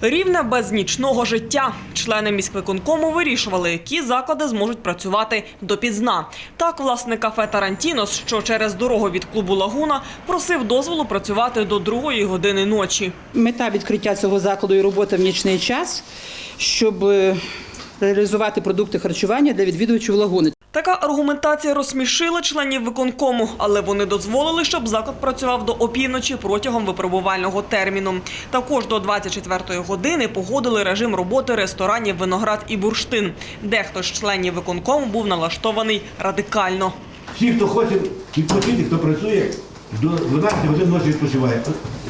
Рівне без нічного життя. Члени міськвиконкому вирішували, які заклади зможуть працювати допізна. Так, власне, кафе Тарантінос, що через дорогу від клубу Лагуна, просив дозволу працювати до другої години ночі. Мета відкриття цього закладу і робота в нічний час, щоб е, реалізувати продукти харчування для відвідувачів лагуни. Така аргументація розсмішила членів виконкому, але вони дозволили, щоб заклад працював до опівночі протягом випробувального терміну. Також до 24-ї години погодили режим роботи ресторанів Виноград і Бурштин. Дехто з членів виконкому був налаштований радикально. Всі, хто хоче відпочити, хто працює, до 12 годин ночі відпочиває.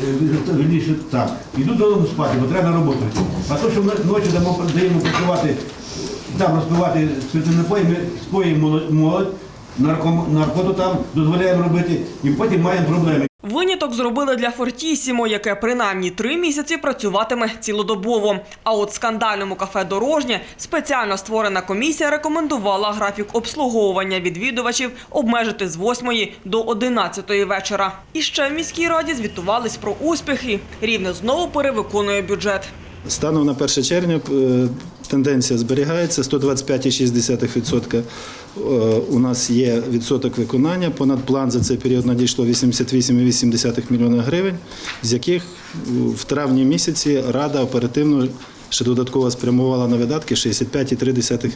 Е, Вірніше так. Йдуть додому спати, бо треба на роботу. А то, що ми ночі даємо працювати, там розпивати спиртні напої, ми споїмо молодь- наркоту там дозволяємо робити, і потім маємо проблеми. Виняток зробили для Фортісімо, яке принаймні три місяці працюватиме цілодобово. А от скандальному кафе Дорожнє спеціально створена комісія рекомендувала графік обслуговування відвідувачів обмежити з 8 до 11 вечора. І ще в міській раді звітувались про успіхи. Рівне знову перевиконує бюджет. Станом на 1 червня е, тенденція зберігається 125,6%. Е, У нас є відсоток виконання. Понад план за цей період надійшло 88,8 мільйона гривень, з яких в травні місяці Рада оперативно ще додатково спрямувала на видатки 65,3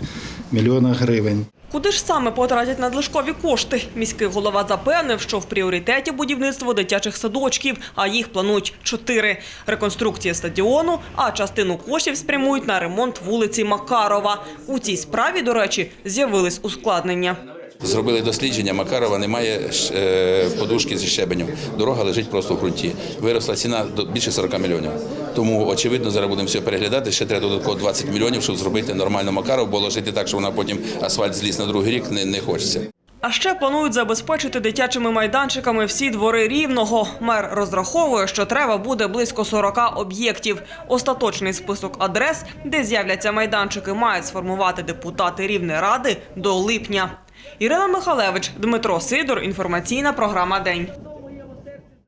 мільйона гривень. Куди ж саме потратять надлишкові кошти? Міський голова запевнив, що в пріоритеті будівництво дитячих садочків, а їх планують чотири. Реконструкція стадіону, а частину коштів спрямують на ремонт вулиці Макарова. У цій справі, до речі, з'явились ускладнення. Зробили дослідження, Макарова немає е, подушки зі щебенем. Дорога лежить просто в ґрунті. Виросла ціна до більше 40 мільйонів. Тому, очевидно, зараз будемо все переглядати. Ще треба додатково 20 мільйонів, щоб зробити нормально Макаров, бо ложити так, що вона потім асфальт зліз на другий рік, не, не хочеться. А ще планують забезпечити дитячими майданчиками всі двори рівного. Мер розраховує, що треба буде близько 40 об'єктів. Остаточний список адрес, де з'являться майданчики, мають сформувати депутати Рівнеради до липня. Ірина Михалевич, Дмитро Сидор. Інформаційна програма День.